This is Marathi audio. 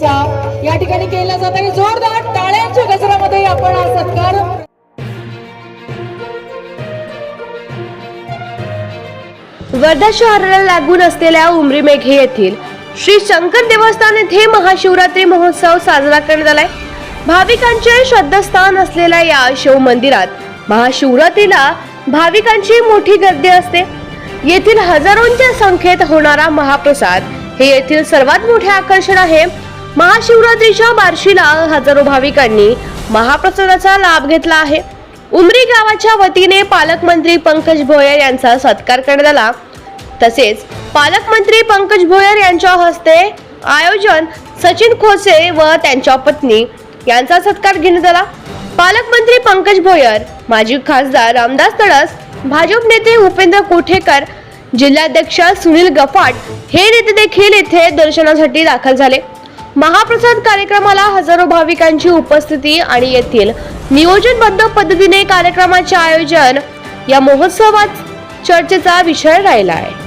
या ठिकाणी केला जात आहे जोरदार टाळ्यांच्या गजरामध्ये आपण हा सत्कार. वर्धा शहराला लागून असलेल्या उमरी मेघे येथील श्री शंकर देवस्थान येथे महाशिवरात्री महोत्सव साजरा करण्यात आलाय. भाविकांचे श्रद्धास्थान असलेल्या या शिव मंदिरात महाशिवरात्रीला भाविकांची मोठी गर्दी असते. येथील हजारोंच्या संख्येत होणारा महाप्रसाद हे येथील सर्वात मोठे आकर्षण आहे. महाशिवरात्रीच्या बार्शीला हजारो भाविकांनी महाप्रसादाचा लाभ घेतला आहे. उमरी गावाच्या वतीने पालकमंत्री पंकज भोयर यांचा सत्कार करण्यात आला. तसेच पालकमंत्री पंकज भोयर यांच्या हस्ते आयोजन सचिन खोसे व त्यांच्या पत्नी यांचा सत्कार घेण्यात आला. पालकमंत्री पंकज भोयर माजी खासदार रामदास तडस भाजप नेते उपेंद्र कोठेकर जिल्हाध्यक्ष सुनील गफाट हे नेते देखील येथे दर्शनासाठी दाखल झाले. महाप्रसाद कार्यक्रमाला हजारो भाविकांची उपस्थिती आणि येथील नियोजनबद्ध पद्धतीने कार्यक्रमाचे आयोजन या महोत्सवात चर्चेचा विषय राहिला आहे.